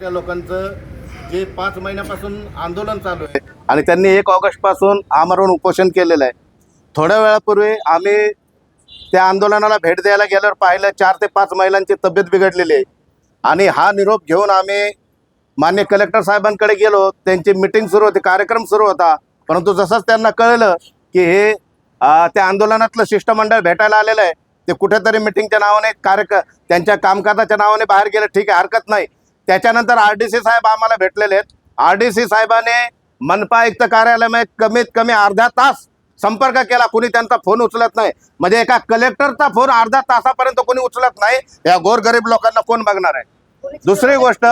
त्या लोकांचं जे पाच महिन्यापासून आंदोलन चालू आहे. आणि त्यांनी एक ऑगस्टपासून आमरण उपोषण केलेलं आहे. थोड्या वेळापूर्वी आम्ही त्या आंदोलनाला भेट द्यायला गेल्यावर पाहिलं चार ते पाच महिलांची तब्येत बिघडलेली आहे. आणि हा निरोप घेऊन आम्ही मान्य कलेक्टर साहेबांकडे गेलो. त्यांची मिटिंग सुरू होती कार्यक्रम सुरू होता. परंतु जसंच त्यांना कळलं की हे त्या आंदोलनातलं शिष्टमंडळ भेटायला आलेलं आहे. ते कुठेतरी मिटिंगच्या नावाने कार्यक त्यांच्या कामकाजाच्या नावाने बाहेर गेलं. ठीक आहे हरकत नाही. त्याच्यानंतर आर डी सी साहेब आम्हाला भेटलेले आहेत. आर डी सी साहेबाने मनपा आयुक्त कार्यालयामध्ये कमीत कमी अर्धा तास संपर्क केला. कोणी त्यांचा फोन उचलत नाही. म्हणजे एका कलेक्टरचा फोन अर्धा तासापर्यंत कोणी उचलत नाही. या गोरगरीब लोकांना कोण बघणार आहे? दुसरी गोष्ट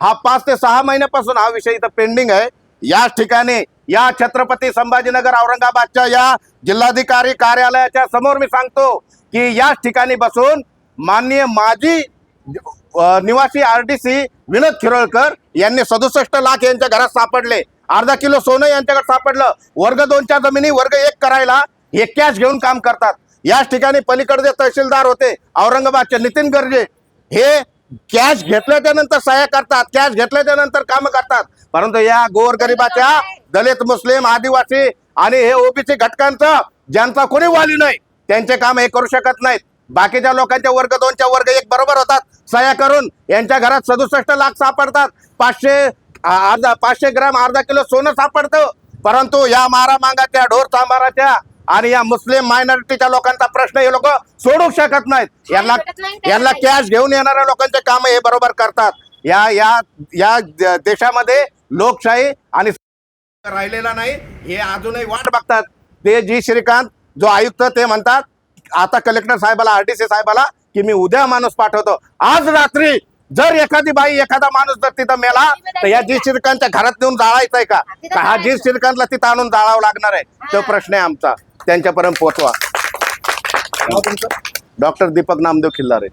हा पाच ते सहा महिन्यापासून हा विषय इथं पेंडिंग आहे. याच ठिकाणी या छत्रपती संभाजीनगर औरंगाबादच्या या जिल्हाधिकारी कार्यालयाच्या समोर मी सांगतो की याच ठिकाणी बसून माननीय माजी निवासी R D C Vinod Khirolkar यांनी सदुसष्ट लाख यांच्या घरात सापडले. अर्धा किलो सोनं यांच्याकडे सापडलं. वर्ग दोनच्या जमिनी वर्ग एक करायला हे कॅश घेऊन काम करतात. याच ठिकाणी पलीकडचे तहसीलदार होते औरंगाबादचे नितीन गर्जे. हे कॅश घेतल्याच्या नंतर सह्या करतात कॅश घेतल्याच्या नंतर काम करतात. परंतु या गोरगरिबाच्या दलित मुस्लिम आदिवासी आणि हे ओबीसी घटकांचं ज्यांचा कोणी वाली नाही त्यांचे काम हे करू शकत नाहीत. बाकीच्या लोकांच्या वर्ग दोनच्या वर्ग एक बरोबर सह्या करून यांच्या घरात सदुसष्ट लाख सापडतात. पाचशे अर्धा पाचशे ग्राम अर्धा किलो सोनं सापडतं. परंतु या मारा मांगाच्या ढोर सांबाराच्या आणि या मुस्लिम मायनॉरिटीच्या लोकांचा प्रश्न हे लोक सोडू शकत नाहीत. यांना यांना. कॅश घेऊन येणाऱ्या लोकांचे काम हे बरोबर करतात. या या या देशामध्ये लोकशाही आणि राहिलेला नाही हे अजूनही वाट बघतात. ते जी श्रीकांत जो आयुक्त ते म्हणतात आता कलेक्टर साहेबाला आरटीसी साहेबाला की मी उद्या माणूस पाठवतो. आज रात्री जर एखादी बाई एखादा माणूस जर तिथं मेला तर या जी श्रीकांतच्या घरात नेऊन जाळायचंय का? का हा जी श्रीकांतला तिथं आणून जाळावं लागणार आहे. तो प्रश्न आहे आमचा. त्यांच्यापर्यंत पोहोचवा? डॉक्टर दीपक नामदेव खिल्लारे.